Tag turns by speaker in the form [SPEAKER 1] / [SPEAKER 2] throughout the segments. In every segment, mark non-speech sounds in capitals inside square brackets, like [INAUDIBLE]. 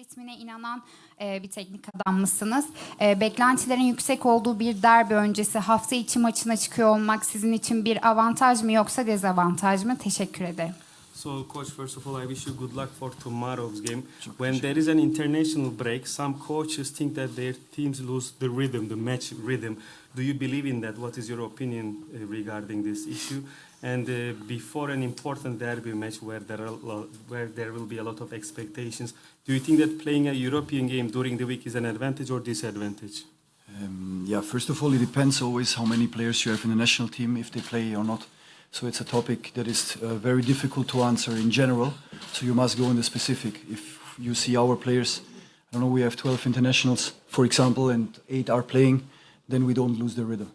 [SPEAKER 1] ritmine inanan e, bir teknik adam mısınız? E, beklentilerin yüksek olduğu bir derbi öncesi hafta içi maçına çıkıyor olmak sizin için bir avantaj mı yoksa dezavantaj mı? Teşekkür ederim.
[SPEAKER 2] So, coach, first of all, I wish you good luck for tomorrow's game. When there is an international break, some coaches think that their teams lose the rhythm, the match rhythm. Do you believe in that? What is your opinion uh, regarding this issue? And uh, before an important derby match where there are lo- where there will be a lot of expectations, do you think that playing a European game during the week is an advantage or disadvantage?
[SPEAKER 3] Um, yeah, first of all, it depends always how many players you have in the national team, if they play or not. So it's a topic that is uh, very difficult to answer in general. So you must go in the specific. If you see our players, I don't know, we have 12 internationals, for example, and eight are playing, then we don't lose the rhythm.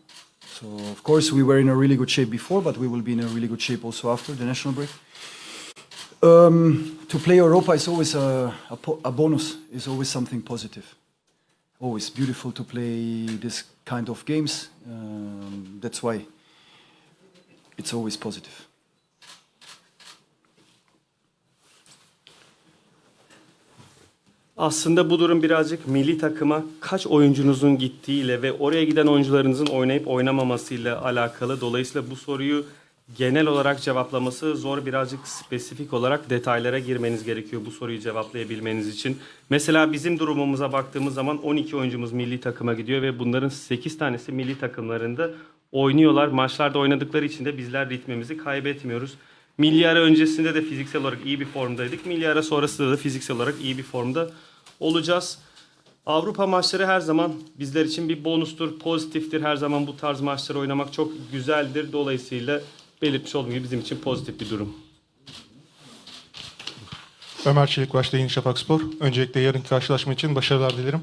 [SPEAKER 3] So of course we were in a really good shape before, but we will be in a really good shape also after the national break. Um, to play Europa is always a, a, a bonus. Is always something positive always beautiful to play this kind of games. Um, that's why it's always positive.
[SPEAKER 2] Aslında bu durum birazcık milli takıma kaç oyuncunuzun gittiğiyle ve oraya giden oyuncularınızın oynayıp oynamamasıyla alakalı. Dolayısıyla bu soruyu genel olarak cevaplaması zor. Birazcık spesifik olarak detaylara girmeniz gerekiyor bu soruyu cevaplayabilmeniz için. Mesela bizim durumumuza baktığımız zaman 12 oyuncumuz milli takıma gidiyor ve bunların 8 tanesi milli takımlarında oynuyorlar. Maçlarda oynadıkları için de bizler ritmimizi kaybetmiyoruz. Milli ara öncesinde de fiziksel olarak iyi bir formdaydık. Milli ara sonrasında da fiziksel olarak iyi bir formda olacağız. Avrupa maçları her zaman bizler için bir bonustur, pozitiftir. Her zaman bu tarz maçları oynamak çok güzeldir. Dolayısıyla belirtmiş olduğum gibi bizim için pozitif bir durum.
[SPEAKER 4] Ömer Çelikbaş'ta Yeni Şafak Spor. Öncelikle yarınki karşılaşma için başarılar dilerim.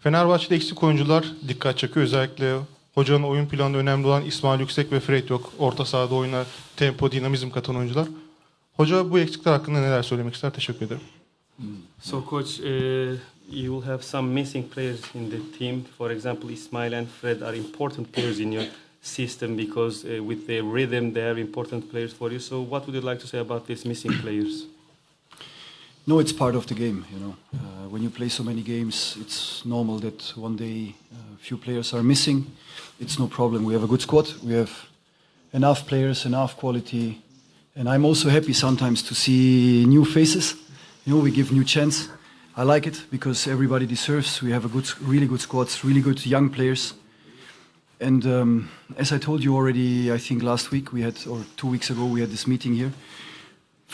[SPEAKER 4] Fenerbahçe'de eksik oyuncular dikkat çekiyor. Özellikle hocanın oyun planında önemli olan İsmail Yüksek ve Fred yok. Orta sahada oyuna tempo, dinamizm katan oyuncular. Hoca bu eksikler hakkında neler söylemek ister? Teşekkür ederim.
[SPEAKER 2] So, coach, uh, you will have some missing players in the team. For example, Ismail and Fred are important players in your system because uh, with their rhythm, they are important players for you. So, what would you like to say about these missing players?
[SPEAKER 3] No, it's part of the game. You know, uh, when you play so many games, it's normal that one day a few players are missing. It's no problem. We have a good squad. We have enough players, enough quality, and I'm also happy sometimes to see new faces. You know, we give new chance. I like it because everybody deserves. We have a good, really good squads, really good young players. And um, as I told you already, I think last week we had, or two weeks ago, we had this meeting here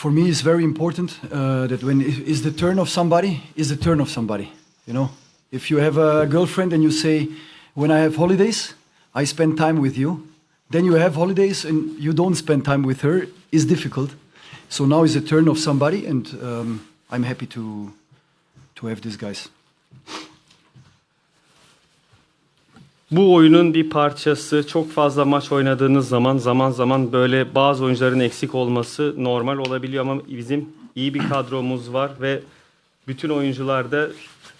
[SPEAKER 3] for me it's very important uh, that when is the turn of somebody is the turn of somebody you know if you have a girlfriend and you say when i have holidays i spend time with you then you have holidays and you don't spend time with her is difficult so now is the turn of somebody and um, i'm happy to to have these guys
[SPEAKER 2] Bu oyunun bir parçası. Çok fazla maç oynadığınız zaman zaman zaman böyle bazı oyuncuların eksik olması normal olabiliyor ama bizim iyi bir kadromuz var ve bütün oyuncular da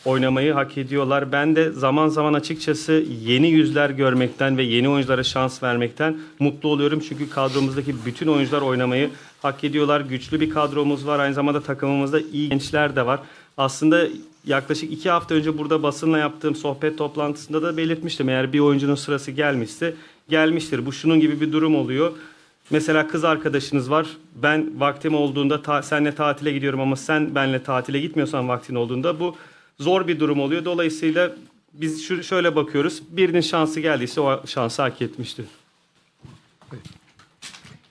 [SPEAKER 2] oynamayı hak ediyorlar. Ben de zaman zaman açıkçası yeni yüzler görmekten ve yeni oyunculara şans vermekten mutlu oluyorum. Çünkü kadromuzdaki bütün oyuncular oynamayı hak ediyorlar. Güçlü bir kadromuz var. Aynı zamanda takımımızda iyi gençler de var. Aslında yaklaşık iki hafta önce burada basınla yaptığım sohbet toplantısında da belirtmiştim. Eğer bir oyuncunun sırası gelmişse gelmiştir. Bu şunun gibi bir durum oluyor. Mesela kız arkadaşınız var. Ben vaktim olduğunda ta, senle tatile gidiyorum ama sen benle tatile gitmiyorsan vaktin olduğunda bu zor bir durum oluyor. Dolayısıyla biz şu, şöyle bakıyoruz. Birinin şansı geldiyse o şansı hak etmişti.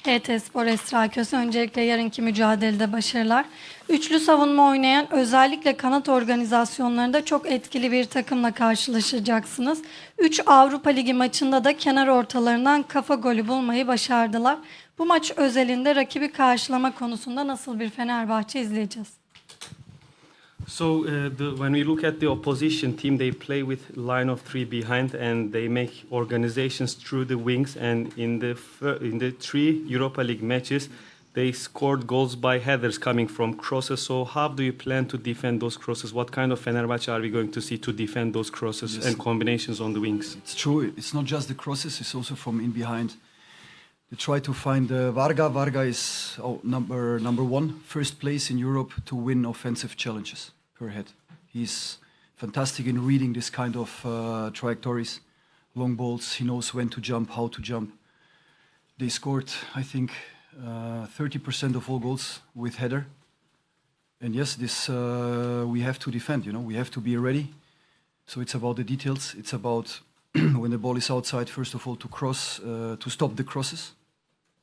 [SPEAKER 5] HT Spor Esra Köse öncelikle yarınki mücadelede başarılar. Üçlü savunma oynayan özellikle kanat organizasyonlarında çok etkili bir takımla karşılaşacaksınız. 3 Avrupa Ligi maçında da kenar ortalarından kafa golü bulmayı başardılar. Bu maç özelinde rakibi karşılama konusunda nasıl bir Fenerbahçe izleyeceğiz?
[SPEAKER 2] So uh, the, when we look at the opposition team, they play with line of three behind, and they make organizations through the wings. And in the in the three Europa League matches, they scored goals by headers coming from crosses. So how do you plan to defend those crosses? What kind of Fenerbahce are we going to see to defend those crosses
[SPEAKER 3] Yes.
[SPEAKER 2] and combinations on the wings?
[SPEAKER 3] It's true. It's not just the crosses. It's also from in behind. They try to find uh, Varga. Varga is oh, number number one, first place in Europe to win offensive challenges He's fantastic in reading this kind of uh, trajectories, long balls. He knows when to jump, how to jump. They scored, I think, uh, 30% of all goals with header. And yes, this uh, we have to defend. You know, we have to be ready. So it's about the details. It's about [CLEARS THROAT] when the ball is outside, first of all, to cross, uh, to stop the crosses.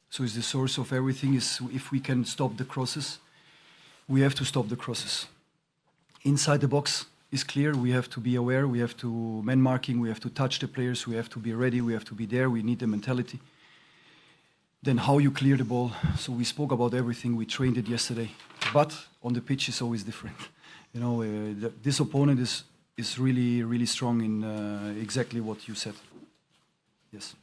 [SPEAKER 3] So it's the source of everything is if we can stop the crosses, we have to stop the crosses. Inside the box is clear. We have to be aware. We have to man marking. We have to touch the players. We have to be ready. We have to be there. We need the mentality. Then how you clear the ball. So we spoke about everything. We trained it yesterday, but on the pitch is always different. [LAUGHS] You know, uh, the, this opponent is is really really strong in uh, exactly what you said. Yes.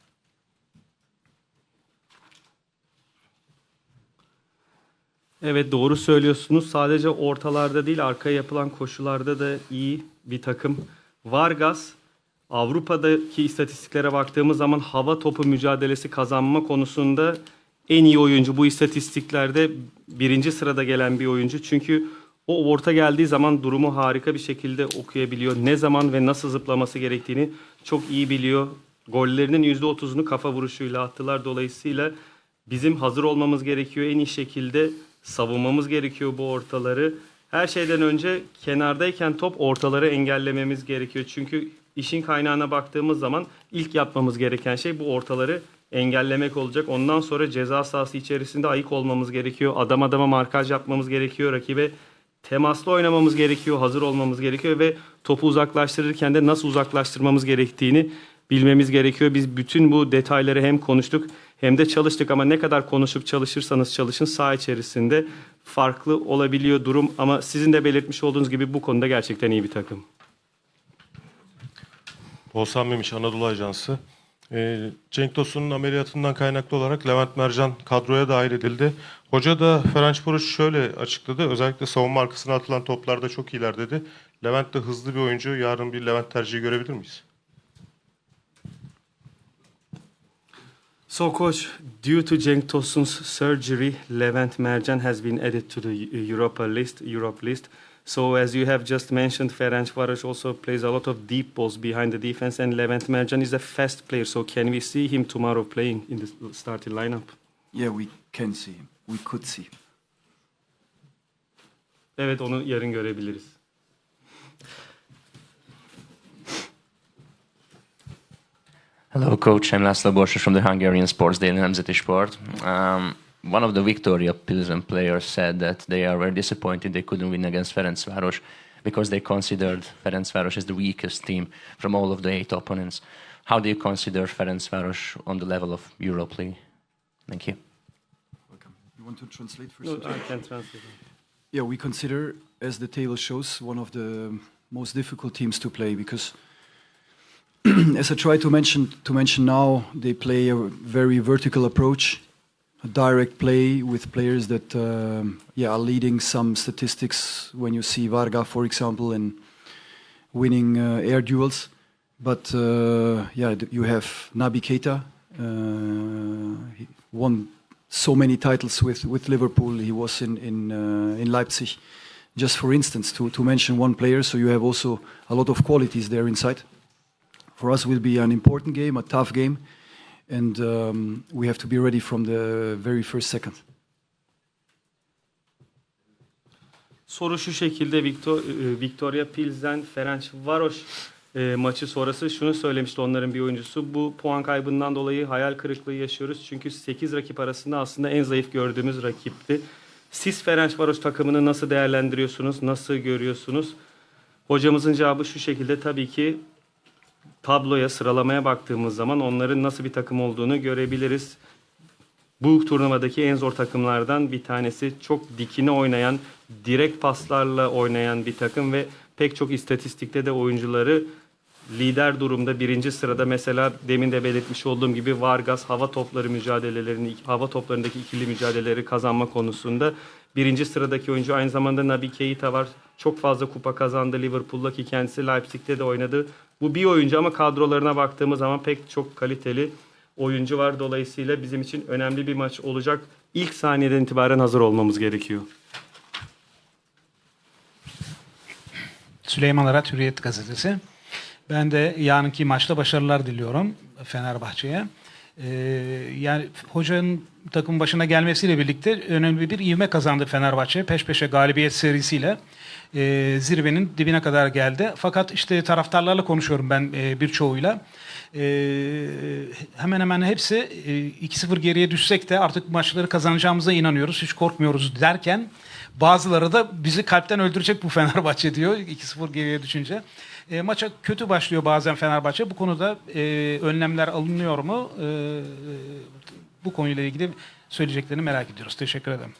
[SPEAKER 2] Evet doğru söylüyorsunuz. Sadece ortalarda değil arkaya yapılan koşularda da iyi bir takım. Vargas Avrupa'daki istatistiklere baktığımız zaman hava topu mücadelesi kazanma konusunda en iyi oyuncu. Bu istatistiklerde birinci sırada gelen bir oyuncu. Çünkü o orta geldiği zaman durumu harika bir şekilde okuyabiliyor. Ne zaman ve nasıl zıplaması gerektiğini çok iyi biliyor. Gollerinin %30'unu kafa vuruşuyla attılar. Dolayısıyla bizim hazır olmamız gerekiyor. En iyi şekilde savunmamız gerekiyor bu ortaları. Her şeyden önce kenardayken top ortaları engellememiz gerekiyor. Çünkü işin kaynağına baktığımız zaman ilk yapmamız gereken şey bu ortaları engellemek olacak. Ondan sonra ceza sahası içerisinde ayık olmamız gerekiyor. Adam adama markaj yapmamız gerekiyor. Rakibe temaslı oynamamız gerekiyor, hazır olmamız gerekiyor ve topu uzaklaştırırken de nasıl uzaklaştırmamız gerektiğini bilmemiz gerekiyor. Biz bütün bu detayları hem konuştuk hem de çalıştık ama ne kadar konuşup çalışırsanız çalışın saha içerisinde farklı olabiliyor durum ama sizin de belirtmiş olduğunuz gibi bu konuda gerçekten iyi bir takım.
[SPEAKER 6] Oğuzhan Memiş, Anadolu Ajansı. Ee, Cenk Tosun'un ameliyatından kaynaklı olarak Levent Mercan kadroya dahil edildi. Hoca da Ferencvaros şöyle açıkladı. Özellikle savunma arkasına atılan toplarda çok iyiler dedi. Levent de hızlı bir oyuncu. Yarın bir Levent tercihi görebilir miyiz?
[SPEAKER 2] So coach, due to Cenk Tosun's surgery, Levent Mercan has been added to the Europa list, Europe list. So as you have just mentioned, Ferencvaros also plays a lot of deep balls behind the defense and Levent Mercan is a fast player. So can we see him tomorrow playing in the starting lineup?
[SPEAKER 3] Yeah, we can see him. We could see him.
[SPEAKER 2] Evet onu yarın görebiliriz.
[SPEAKER 7] Hello, coach. I'm Laszlo Borsos from the Hungarian sports daily Nemzeti Sport. Um, one of the Victoria Pilsen players said that they are very disappointed they couldn't win against Ferencváros because they considered Ferencváros as the weakest team from all of the eight opponents. How do you consider Ferencváros on the level of Europe League? Thank you.
[SPEAKER 3] Welcome. You want to translate first?
[SPEAKER 2] No, I can translate.
[SPEAKER 3] Yeah, we consider, as the table shows, one of the most difficult teams to play because, [CLEARS THROAT] as I try to mention to mention now, they play a very vertical approach, a direct play with players that um, yeah are leading some statistics. When you see Varga, for example, and winning uh, air duels, but uh, yeah, you have Nabi Keita. Uh, he won so many titles with, with Liverpool. He was in in uh, in Leipzig. Just for instance, to, to mention one player, so you have also a lot of qualities there inside. For us, will be an important game, a tough game, and um, we have to be ready from the very first second.
[SPEAKER 2] Soru şu şekilde Victor, e, Victoria Pilsen Ferencvaros e, maçı sonrası şunu söylemişti onların bir oyuncusu. Bu puan kaybından dolayı hayal kırıklığı yaşıyoruz. Çünkü 8 rakip arasında aslında en zayıf gördüğümüz rakipti. Siz Ferencvaros takımını nasıl değerlendiriyorsunuz? Nasıl görüyorsunuz? Hocamızın cevabı şu şekilde tabii ki tabloya, sıralamaya baktığımız zaman onların nasıl bir takım olduğunu görebiliriz. Bu turnuvadaki en zor takımlardan bir tanesi. Çok dikine oynayan, direkt paslarla oynayan bir takım ve pek çok istatistikte de oyuncuları lider durumda birinci sırada mesela demin de belirtmiş olduğum gibi Vargas hava topları mücadelelerini, hava toplarındaki ikili mücadeleleri kazanma konusunda birinci sıradaki oyuncu aynı zamanda Naby Keita var. Çok fazla kupa kazandı Liverpool'da ki kendisi Leipzig'te de oynadı. Bu bir oyuncu ama kadrolarına baktığımız zaman pek çok kaliteli oyuncu var. Dolayısıyla bizim için önemli bir maç olacak. İlk saniyeden itibaren hazır olmamız gerekiyor.
[SPEAKER 8] Süleyman Arat Hürriyet Gazetesi. Ben de yarınki maçta başarılar diliyorum Fenerbahçe'ye. Ee, yani hocanın takım başına gelmesiyle birlikte önemli bir ivme kazandı Fenerbahçe. Peş peşe galibiyet serisiyle e, zirvenin dibine kadar geldi. Fakat işte taraftarlarla konuşuyorum ben e, birçoğuyla. E, hemen hemen hepsi e, 2-0 geriye düşsek de artık maçları kazanacağımıza inanıyoruz. Hiç korkmuyoruz derken bazıları da bizi kalpten öldürecek bu Fenerbahçe diyor 2-0 geriye düşünce. E, maça kötü başlıyor bazen Fenerbahçe. Bu konuda e, önlemler alınıyor mu? E, bu konuyla ilgili söyleyeceklerini merak ediyoruz. Teşekkür ederim.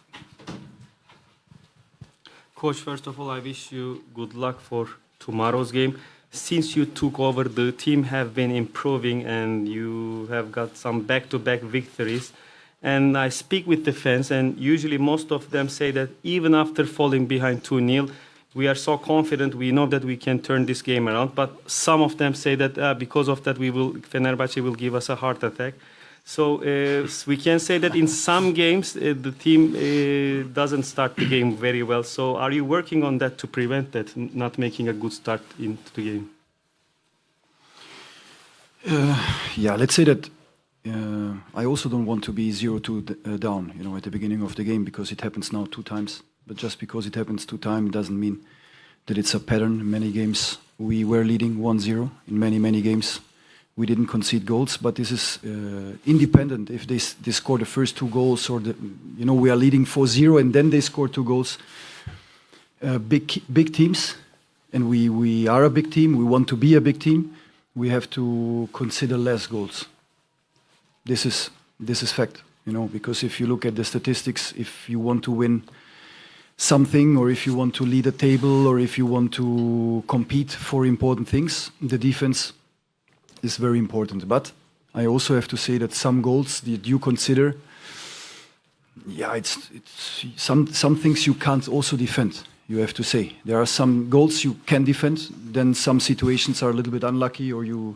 [SPEAKER 2] Coach, first of all, I wish you good luck for tomorrow's game. Since you took over, the team have been improving and you have got some back-to-back victories. And I speak with the fans, and usually most of them say that even after falling behind 2-0, we are so confident, we know that we can turn this game around. But some of them say that uh, because of that, we will Fenerbahce will give us a heart attack. So uh, we can say that in some games uh, the team uh, doesn't start the game very well. So are you working on that to prevent that, not making a good start into the game?
[SPEAKER 3] Yeah, let's say that uh, I also don't want to be zero two uh, down, you know, at the beginning of the game because it happens now two times. But just because it happens two times doesn't mean that it's a pattern. In many games we were leading 1-0. In many many games we didn't concede goals, but this is uh, independent. If they score the first two goals or the, you know we are leading 4-0 and then they score two goals. Uh, big big teams, and we we are a big team. We want to be a big team. We have to consider less goals this is this is fact you know because if you look at the statistics if you want to win something or if you want to lead a table or if you want to compete for important things the defense is very important but i also have to say that some goals that you consider yeah it's it's some some things you can't also defend you have to say there are some goals you can defend then some situations are a little bit unlucky or you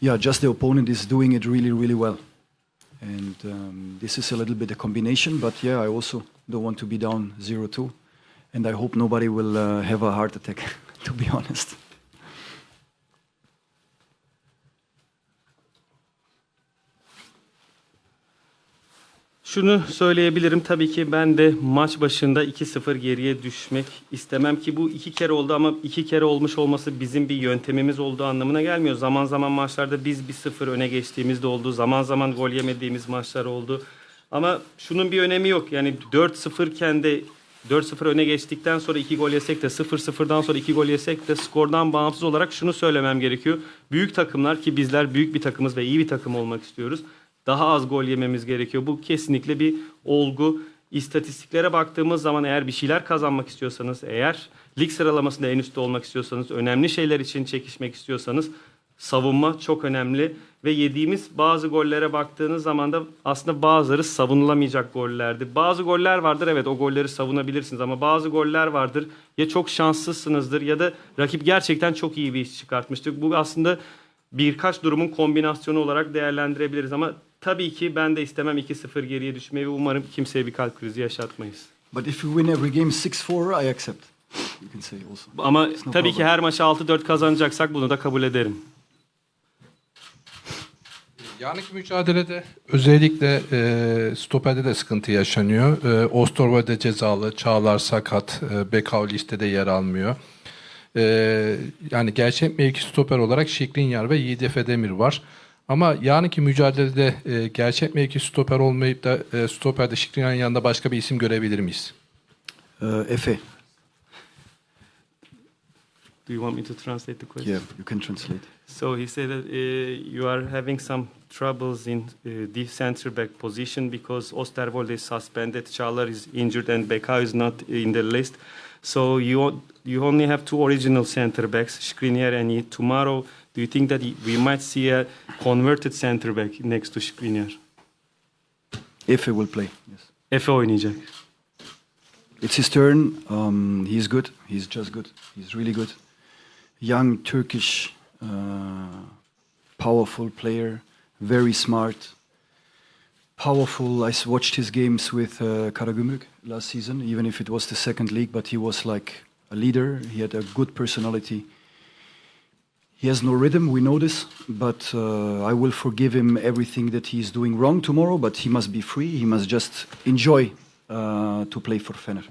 [SPEAKER 3] yeah, just the opponent is doing it really, really well. And um, this is a little bit a combination, but yeah, I also don't want to be down 0 2. And I hope nobody will uh, have a heart attack, [LAUGHS] to be honest.
[SPEAKER 2] Şunu söyleyebilirim tabii ki ben de maç başında 2-0 geriye düşmek istemem ki bu iki kere oldu ama iki kere olmuş olması bizim bir yöntemimiz olduğu anlamına gelmiyor. Zaman zaman maçlarda biz 1-0 öne geçtiğimizde oldu. Zaman zaman gol yemediğimiz maçlar oldu. Ama şunun bir önemi yok. Yani 4-0 iken de 4-0 öne geçtikten sonra 2 gol yesek de 0-0'dan sonra 2 gol yesek de skordan bağımsız olarak şunu söylemem gerekiyor. Büyük takımlar ki bizler büyük bir takımız ve iyi bir takım olmak istiyoruz daha az gol yememiz gerekiyor. Bu kesinlikle bir olgu. İstatistiklere baktığımız zaman eğer bir şeyler kazanmak istiyorsanız, eğer lig sıralamasında en üstte olmak istiyorsanız, önemli şeyler için çekişmek istiyorsanız savunma çok önemli ve yediğimiz bazı gollere baktığınız zaman da aslında bazıları savunulamayacak gollerdi. Bazı goller vardır evet o golleri savunabilirsiniz ama bazı goller vardır ya çok şanssızsınızdır ya da rakip gerçekten çok iyi bir iş çıkartmıştır. Bu aslında birkaç durumun kombinasyonu olarak değerlendirebiliriz ama tabii ki ben de istemem 2-0 geriye düşmeyi ve umarım kimseye bir kalp krizi yaşatmayız.
[SPEAKER 3] But if we win every game 6 4, I accept. You can say also.
[SPEAKER 2] Ama
[SPEAKER 3] It's no
[SPEAKER 2] tabii ki
[SPEAKER 3] problem.
[SPEAKER 2] her maçı 6-4 kazanacaksak bunu da kabul ederim.
[SPEAKER 9] Yarınki mücadelede özellikle e, stoperde de sıkıntı yaşanıyor. E, Osterwolde cezalı, Çağlar sakat, e, Bekao listede yer almıyor. E, yani gerçek mevki stoper olarak Şikrinyar ve Yiğit Efe Demir var. Ama yarınki mücadelede e, gerçek mevki stoper olmayıp da e, stoperde Şikrinyar'ın yanında başka bir isim görebilir miyiz?
[SPEAKER 3] Uh, Efe,
[SPEAKER 2] Do you want me to translate the question?
[SPEAKER 3] yeah, you can translate.
[SPEAKER 2] So he said that uh, you are having some troubles in uh, the center back position because Osterwolde is suspended, Çağlar is injured, and Bekao is not in the list. So you you only have two original center backs, Skriniar and. Tomorrow, do you think that we might see a converted center back next to Skriniar?
[SPEAKER 3] Efe will play, yes.
[SPEAKER 2] Efe oynayacak.
[SPEAKER 3] It's his turn. Um, he's good. He's just good. He's really good. Young Turkish, uh, powerful player, very smart, powerful. I watched his games with uh, Karagümrük last season, even if it was the second league, but he was like a leader. He had a good personality. He has no rhythm, we know this, but uh, I will forgive him everything that he is doing wrong tomorrow. But he must be free. He must just enjoy uh, to play for Fener.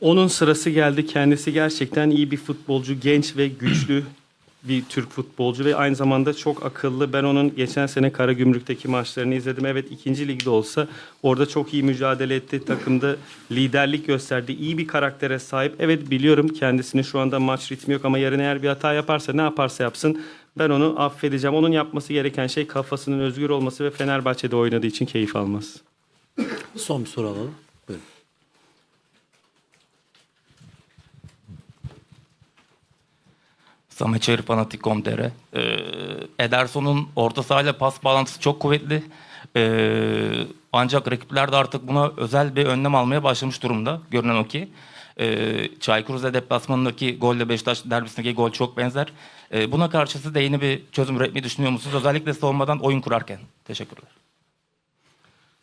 [SPEAKER 2] Onun sırası geldi. Kendisi gerçekten iyi bir futbolcu, genç ve güçlü bir Türk futbolcu ve aynı zamanda çok akıllı. Ben onun geçen sene Karagümrük'teki maçlarını izledim. Evet ikinci ligde olsa orada çok iyi mücadele etti. Takımda liderlik gösterdi. İyi bir karaktere sahip. Evet biliyorum kendisinin şu anda maç ritmi yok ama yarın eğer bir hata yaparsa ne yaparsa yapsın ben onu affedeceğim. Onun yapması gereken şey kafasının özgür olması ve Fenerbahçe'de oynadığı için keyif alması.
[SPEAKER 10] Son bir soru alalım. Buyurun.
[SPEAKER 11] Samet Fanatik.com.tr ee, Ederson'un orta sahayla pas bağlantısı çok kuvvetli. Ee, ancak rakipler de artık buna özel bir önlem almaya başlamış durumda. Görünen o ki. Ee, Çaykur Rize deplasmanındaki golle Beşiktaş derbisindeki gol çok benzer. Ee, buna karşı siz de yeni bir çözüm üretmeyi düşünüyor musunuz? Özellikle savunmadan oyun kurarken. Teşekkürler.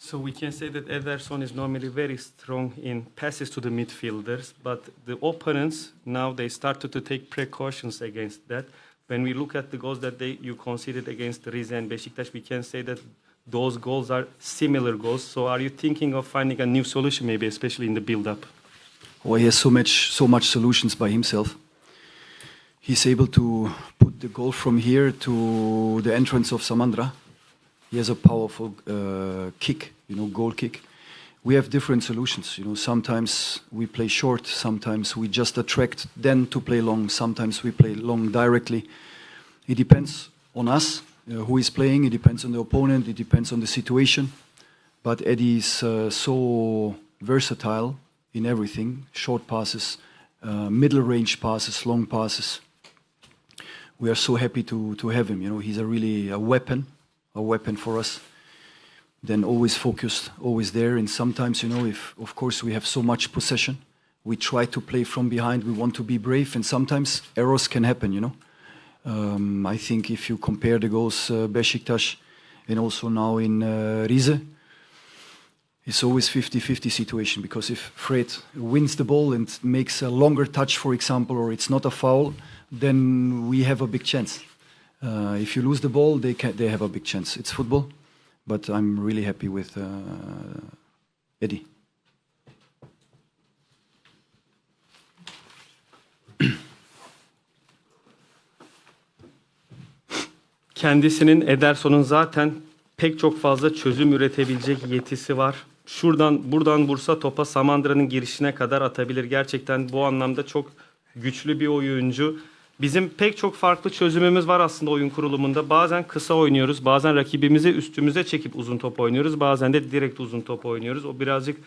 [SPEAKER 2] So we can say that Ederson is normally very strong in passes to the midfielders, but the opponents now they started to take precautions against that. When we look at the goals that they you conceded against Rize and Besiktas, we can say that those goals are similar goals. So are you thinking of finding a new solution, maybe especially in the build-up?
[SPEAKER 3] Well, he has so much, so much solutions by himself. He's able to put the goal from here to the entrance of Samandra. He has a powerful uh, kick, you know, goal kick. We have different solutions. You know, sometimes we play short, sometimes we just attract them to play long, sometimes we play long directly. It depends on us, uh, who is playing. It depends on the opponent. It depends on the situation. But Eddie is uh, so versatile in everything: short passes, middle range passes, long passes. We are so happy to to have him. You know, he's a really a weapon, a weapon for us. Then always focused, always there. And sometimes, you know, if of course we have so much possession, we try to play from behind. We want to be brave, and sometimes errors can happen. You know. Um, I think if you compare the goals, uh, Besiktas and also now in uh, Rize, it's always 50-50 situation because if Fred wins the ball and makes a longer touch, for example, or it's not a foul, then we have a big chance. Uh, if you lose the ball, they can, they have a big chance. It's football, but I'm really happy with uh, Eddie. [COUGHS]
[SPEAKER 2] Kendisinin Ederson'un zaten pek çok fazla çözüm üretebilecek yetisi var. Şuradan buradan Bursa topa Samandıra'nın girişine kadar atabilir. Gerçekten bu anlamda çok güçlü bir oyuncu. Bizim pek çok farklı çözümümüz var aslında oyun kurulumunda. Bazen kısa oynuyoruz, bazen rakibimizi üstümüze çekip uzun top oynuyoruz, bazen de direkt uzun top oynuyoruz. O birazcık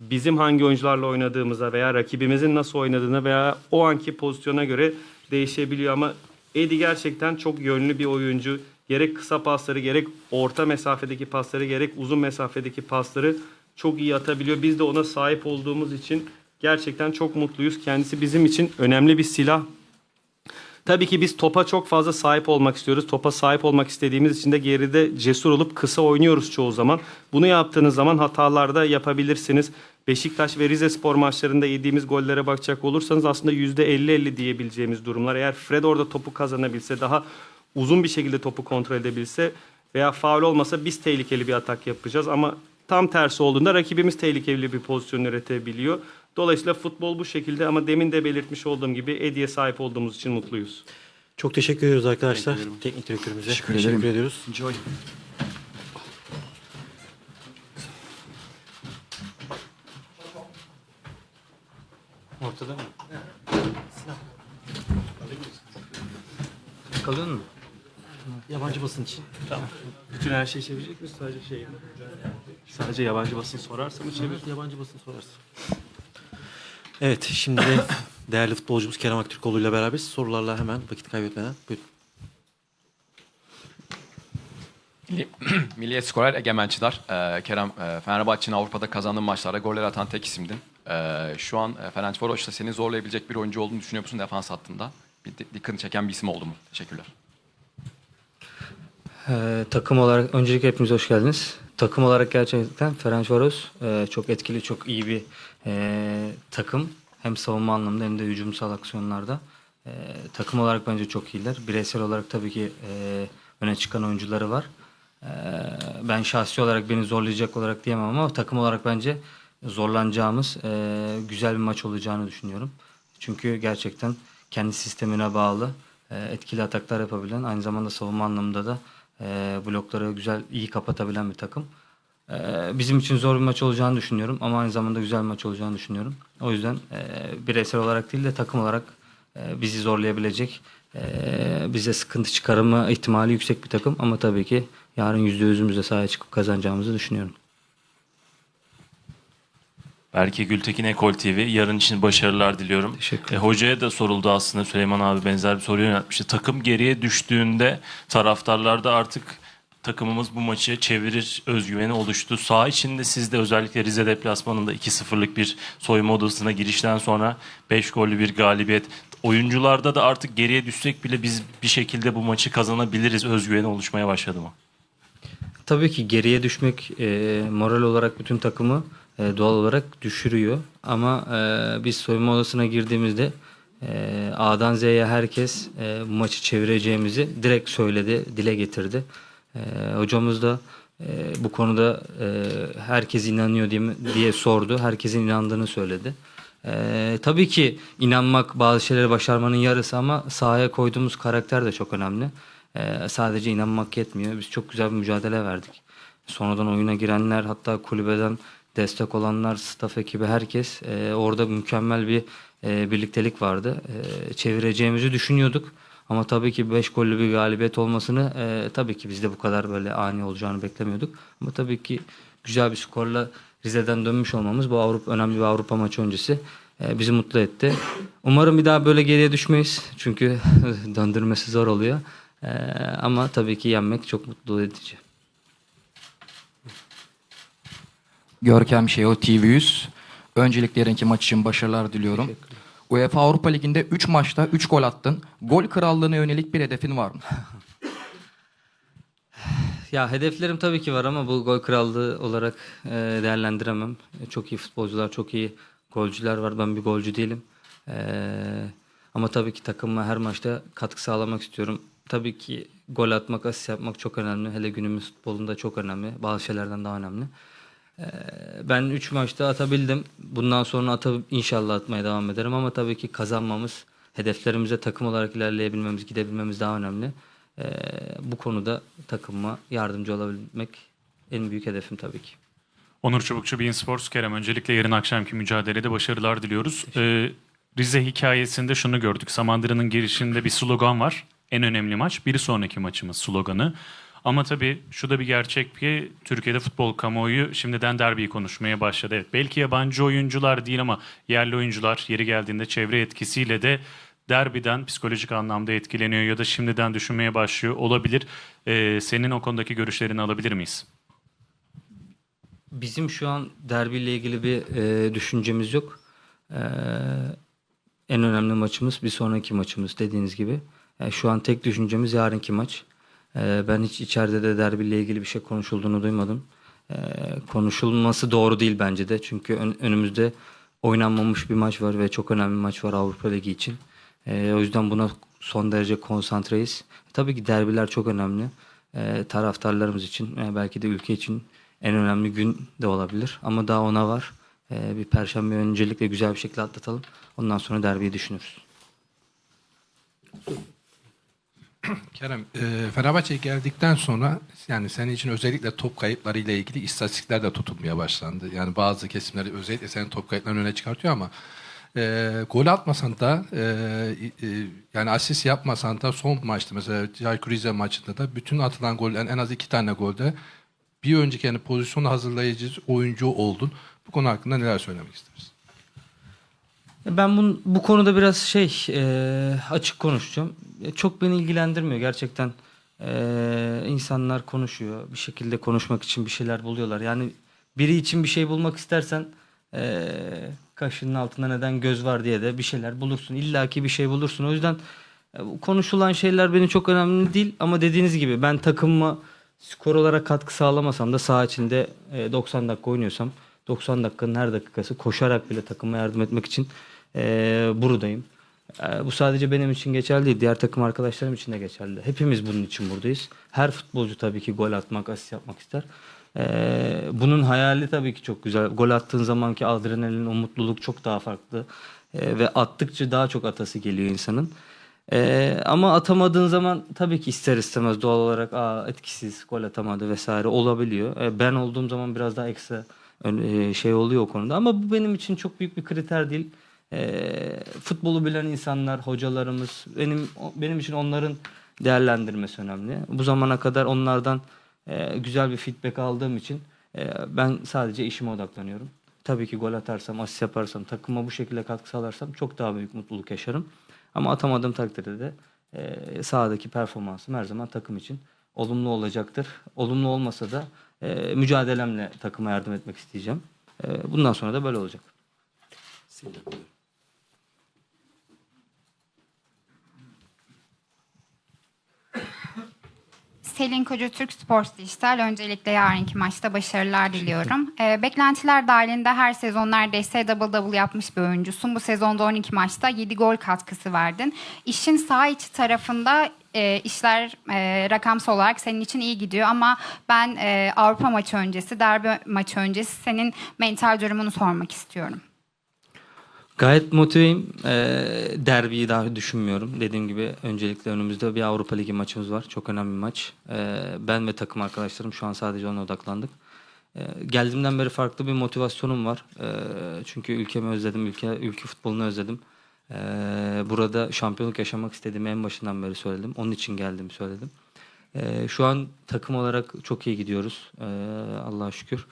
[SPEAKER 2] bizim hangi oyuncularla oynadığımıza veya rakibimizin nasıl oynadığına veya o anki pozisyona göre değişebiliyor ama Edi gerçekten çok yönlü bir oyuncu. Gerek kısa pasları, gerek orta mesafedeki pasları, gerek uzun mesafedeki pasları çok iyi atabiliyor. Biz de ona sahip olduğumuz için gerçekten çok mutluyuz. Kendisi bizim için önemli bir silah. Tabii ki biz topa çok fazla sahip olmak istiyoruz. Topa sahip olmak istediğimiz için de geride cesur olup kısa oynuyoruz çoğu zaman. Bunu yaptığınız zaman hatalarda yapabilirsiniz. Beşiktaş ve Rize spor maçlarında yediğimiz gollere bakacak olursanız aslında %50-50 diyebileceğimiz durumlar. Eğer Fred orada topu kazanabilse, daha uzun bir şekilde topu kontrol edebilse veya faul olmasa biz tehlikeli bir atak yapacağız. Ama tam tersi olduğunda rakibimiz tehlikeli bir pozisyon üretebiliyor. Dolayısıyla futbol bu şekilde ama demin de belirtmiş olduğum gibi Edi'ye sahip olduğumuz için mutluyuz.
[SPEAKER 10] Çok teşekkür ediyoruz arkadaşlar. Teknik direktörümüze.
[SPEAKER 3] Teşekkür
[SPEAKER 10] teşekkür
[SPEAKER 3] ederim.
[SPEAKER 10] ediyoruz.
[SPEAKER 3] Enjoy.
[SPEAKER 10] Ortada mı?
[SPEAKER 11] Kalın mı?
[SPEAKER 10] Yabancı basın için.
[SPEAKER 2] Bütün her şeyi çevirecek miyiz? Sadece şey Sadece yabancı basın sorarsa mı çevir?
[SPEAKER 10] Yabancı basın sorarsın. Evet, şimdi de [COUGHS] değerli futbolcumuz Kerem Aktürkoğlu ile beraberiz. Sorularla hemen vakit kaybetmeden. Buyurun.
[SPEAKER 12] Milli- [COUGHS] Milliyet skorer Egemen Çınar. Ee, Kerem, e, Fenerbahçe'nin Avrupa'da kazandığı maçlarda goller atan tek isimdin. Ee, şu an e, seni zorlayabilecek bir oyuncu olduğunu düşünüyor musun defans hattında? Bir di- dikkatini çeken bir isim oldu mu? Teşekkürler.
[SPEAKER 10] Ee, takım olarak öncelikle hepiniz hoş geldiniz.
[SPEAKER 13] takım olarak gerçekten Ferencvaros e, çok etkili, çok iyi bir e, takım. Hem savunma anlamında hem de hücumsal aksiyonlarda. E, takım olarak bence çok iyiler. Bireysel olarak tabii ki e, öne çıkan oyuncuları var. E, ben şahsi olarak beni zorlayacak olarak diyemem ama takım olarak bence zorlanacağımız e, güzel bir maç olacağını düşünüyorum. Çünkü gerçekten kendi sistemine bağlı e, etkili ataklar yapabilen aynı zamanda savunma anlamında da e, blokları güzel iyi kapatabilen bir takım. E, bizim için zor bir maç olacağını düşünüyorum ama aynı zamanda güzel bir maç olacağını düşünüyorum. O yüzden e, bireysel olarak değil de takım olarak e, bizi zorlayabilecek, e, bize sıkıntı çıkarma ihtimali yüksek bir takım ama tabii ki yarın yüzde yüzümüzle sahaya çıkıp kazanacağımızı düşünüyorum.
[SPEAKER 14] Berke Gültekin Ekol TV. Yarın için başarılar diliyorum.
[SPEAKER 13] Teşekkür
[SPEAKER 14] E, hocaya da soruldu aslında. Süleyman abi benzer bir soru yöneltmişti. Takım geriye düştüğünde taraftarlar da artık takımımız bu maçı çevirir özgüveni oluştu. Sağ içinde siz de özellikle Rize deplasmanında 2-0'lık bir soyunma odasına girişten sonra 5 gollü bir galibiyet. Oyuncularda da artık geriye düşsek bile biz bir şekilde bu maçı kazanabiliriz özgüveni oluşmaya başladı mı?
[SPEAKER 13] Tabii ki geriye düşmek e, moral olarak bütün takımı e, doğal olarak düşürüyor. Ama e, biz soyunma odasına girdiğimizde e, A'dan Z'ye herkes e, bu maçı çevireceğimizi direkt söyledi, dile getirdi. E, hocamız da e, bu konuda e, herkes inanıyor diye, diye sordu. Herkesin inandığını söyledi. E, tabii ki inanmak bazı şeyleri başarmanın yarısı ama sahaya koyduğumuz karakter de çok önemli. E, sadece inanmak yetmiyor. Biz çok güzel bir mücadele verdik. Sonradan oyuna girenler hatta kulübeden destek olanlar, staff ekibi herkes e, orada mükemmel bir e, birliktelik vardı. E, çevireceğimizi düşünüyorduk. Ama tabii ki 5 gollü bir galibiyet olmasını e, tabii ki biz de bu kadar böyle ani olacağını beklemiyorduk. Ama tabii ki güzel bir skorla Rize'den dönmüş olmamız bu Avrupa önemli bir Avrupa maçı öncesi e, bizi mutlu etti. Umarım bir daha böyle geriye düşmeyiz. Çünkü [LAUGHS] döndürmesi zor oluyor. E, ama tabii ki yenmek çok mutlu edici.
[SPEAKER 15] Görkem Şeho TV100. Öncelikle yarınki maç için başarılar diliyorum. UEFA Avrupa Ligi'nde 3 maçta 3 gol attın. Gol krallığına yönelik bir hedefin var mı? [SIGHS]
[SPEAKER 13] Ya hedeflerim tabii ki var ama bu gol krallığı olarak e, değerlendiremem. E, çok iyi futbolcular, çok iyi golcüler var. Ben bir golcü değilim. E, ama tabii ki takıma her maçta katkı sağlamak istiyorum. Tabii ki gol atmak, asist yapmak çok önemli. Hele günümüz futbolunda çok önemli. Bazı şeylerden daha önemli. E, ben 3 maçta atabildim. Bundan sonra ata, inşallah atmaya devam ederim. Ama tabii ki kazanmamız, hedeflerimize takım olarak ilerleyebilmemiz, gidebilmemiz daha önemli. Ee, bu konuda takımıma yardımcı olabilmek en büyük hedefim tabii ki.
[SPEAKER 16] Onur Çubukçu, Bein Sports Kerem. Öncelikle yarın akşamki mücadelede başarılar diliyoruz. Ee, Rize hikayesinde şunu gördük. Samandıra'nın girişinde bir slogan var. En önemli maç bir sonraki maçımız sloganı. Ama tabii şu da bir gerçek ki Türkiye'de futbol kamuoyu şimdiden derbiyi konuşmaya başladı. Evet, belki yabancı oyuncular değil ama yerli oyuncular yeri geldiğinde çevre etkisiyle de derbiden psikolojik anlamda etkileniyor ya da şimdiden düşünmeye başlıyor olabilir. Ee, senin o konudaki görüşlerini alabilir miyiz?
[SPEAKER 13] Bizim şu an derbiyle ilgili bir e, düşüncemiz yok. Ee, en önemli maçımız bir sonraki maçımız dediğiniz gibi. Yani şu an tek düşüncemiz yarınki maç. Ee, ben hiç içeride de derbiyle ilgili bir şey konuşulduğunu duymadım. Ee, konuşulması doğru değil bence de. Çünkü ön- önümüzde oynanmamış bir maç var ve çok önemli bir maç var Avrupa Ligi için. Ee, o yüzden buna son derece konsantreyiz. Tabii ki derbiler çok önemli. Taraftarlarımız için e, belki de ülke için en önemli gün de olabilir. Ama daha ona var. Bir perşembe öncelikle güzel bir şekilde atlatalım. Ondan sonra derbiyi düşünürüz. [CLEARS THROAT]
[SPEAKER 9] Kerem, e, geldikten sonra yani senin için özellikle top kayıpları ile ilgili istatistikler de tutulmaya başlandı. Yani bazı kesimleri özellikle senin top kayıplarını öne çıkartıyor ama e, gol atmasan da e, e, yani asist yapmasan da son maçta mesela Çaykur Rize maçında da bütün atılan gollerin en az iki tane golde bir önceki yani pozisyon hazırlayıcı oyuncu oldun. Bu konu hakkında neler söylemek istersin?
[SPEAKER 13] Ben bu, bu konuda biraz şey e, açık konuşacağım. E, Çok beni ilgilendirmiyor gerçekten. E, insanlar konuşuyor. Bir şekilde konuşmak için bir şeyler buluyorlar. Yani biri için bir şey bulmak istersen e, kaşının altında neden göz var diye de bir şeyler bulursun. İlla ki bir şey bulursun. O yüzden e, konuşulan şeyler benim çok önemli değil. Ama dediğiniz gibi ben takımıma skor olarak katkı sağlamasam da saha içinde e, 90 dakika oynuyorsam 90 dakikanın her dakikası koşarak bile takıma yardım etmek için e, buradayım. E, bu sadece benim için geçerli değil. Diğer takım arkadaşlarım için de geçerli. Hepimiz bunun için buradayız. Her futbolcu tabii ki gol atmak, asist yapmak ister. E, bunun hayali tabii ki çok güzel. Gol attığın zamanki adrenalin, o mutluluk çok daha farklı. E, ve attıkça daha çok atası geliyor insanın. E, ama atamadığın zaman tabii ki ister istemez doğal olarak Aa, etkisiz, gol atamadı vesaire olabiliyor. E, ben olduğum zaman biraz daha ekstra e, şey oluyor o konuda. Ama bu benim için çok büyük bir kriter değil. E, futbolu bilen insanlar, hocalarımız, benim benim için onların değerlendirmesi önemli. Bu zamana kadar onlardan e, güzel bir feedback aldığım için e, ben sadece işime odaklanıyorum. Tabii ki gol atarsam, asist yaparsam, takıma bu şekilde katkı sağlarsam çok daha büyük mutluluk yaşarım. Ama atamadığım takdirde de e, sahadaki performansım her zaman takım için olumlu olacaktır. Olumlu olmasa da e, mücadelemle takıma yardım etmek isteyeceğim. E, bundan sonra da böyle olacak.
[SPEAKER 1] Selin Koca Türk Sports Dijital. Öncelikle yarınki maçta başarılar diliyorum. Ee, beklentiler dahilinde her sezon neredeyse double double yapmış bir oyuncusun. Bu sezonda 12 maçta 7 gol katkısı verdin. İşin sağ içi tarafında e, işler e, rakamsal olarak senin için iyi gidiyor ama ben e, Avrupa maçı öncesi, derbi maçı öncesi senin mental durumunu sormak istiyorum.
[SPEAKER 13] Gayet motiveyim. Ee, derbiyi daha düşünmüyorum. Dediğim gibi öncelikle önümüzde bir Avrupa Ligi maçımız var. Çok önemli bir maç. Ee, ben ve takım arkadaşlarım şu an sadece ona odaklandık. Ee, geldiğimden beri farklı bir motivasyonum var. Ee, çünkü ülkemi özledim, ülke ülke futbolunu özledim. Ee, burada şampiyonluk yaşamak istediğimi en başından beri söyledim. Onun için geldiğimi söyledim. Ee, şu an takım olarak çok iyi gidiyoruz. Ee, Allah'a şükür.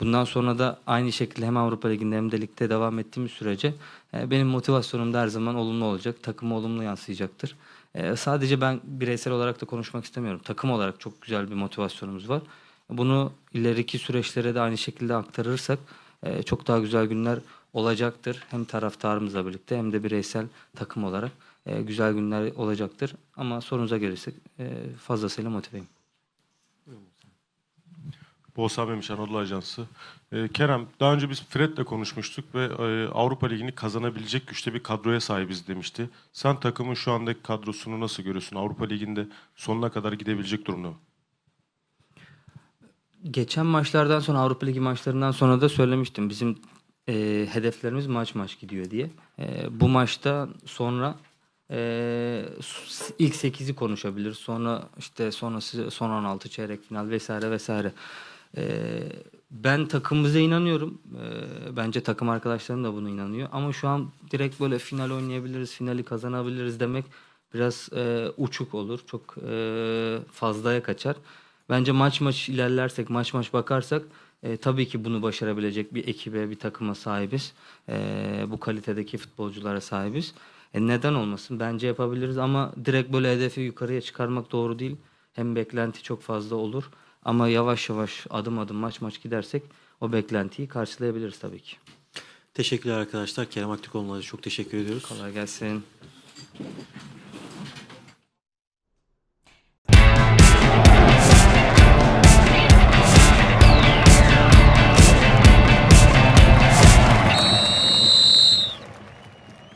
[SPEAKER 13] Bundan sonra da aynı şekilde hem Avrupa Ligi'nde hem de ligde devam ettiğimiz sürece e, benim motivasyonum da her zaman olumlu olacak. Takıma olumlu yansıyacaktır. E, sadece ben bireysel olarak da konuşmak istemiyorum. Takım olarak çok güzel bir motivasyonumuz var. Bunu ileriki süreçlere de aynı şekilde aktarırsak e, çok daha güzel günler olacaktır. Hem taraftarımızla birlikte hem de bireysel takım olarak güzel günler olacaktır. Ama sorunuza gelirsek fazlasıyla motiveyim.
[SPEAKER 6] Memiş Anadolu Ajansı. Ee, Kerem, daha önce biz Fred'le konuşmuştuk ve e, Avrupa Ligi'ni kazanabilecek güçte bir kadroya sahibiz demişti. Sen takımın şu andaki kadrosunu nasıl görüyorsun? Avrupa Ligi'nde sonuna kadar gidebilecek durumda mı?
[SPEAKER 13] Geçen maçlardan sonra Avrupa Ligi maçlarından sonra da söylemiştim. Bizim e, hedeflerimiz maç maç gidiyor diye. E, bu maçta sonra e, s- ilk 8'i konuşabiliriz. Sonra işte sonrası son 16 çeyrek final vesaire vesaire. E, ben takımımıza inanıyorum. E, bence takım arkadaşlarım da buna inanıyor. Ama şu an direkt böyle final oynayabiliriz, finali kazanabiliriz demek biraz e, uçuk olur. Çok e, fazlaya kaçar. Bence maç maç ilerlersek, maç maç bakarsak e, tabii ki bunu başarabilecek bir ekibe, bir takıma sahibiz. E, bu kalitedeki futbolculara sahibiz. E, neden olmasın? Bence yapabiliriz ama direkt böyle hedefi yukarıya çıkarmak doğru değil. Hem beklenti çok fazla olur ama yavaş yavaş adım adım maç maç gidersek o beklentiyi karşılayabiliriz tabii ki.
[SPEAKER 10] Teşekkürler arkadaşlar. Kerem Aktürkoğlu'na çok teşekkür ediyoruz.
[SPEAKER 13] Kolay gelsin.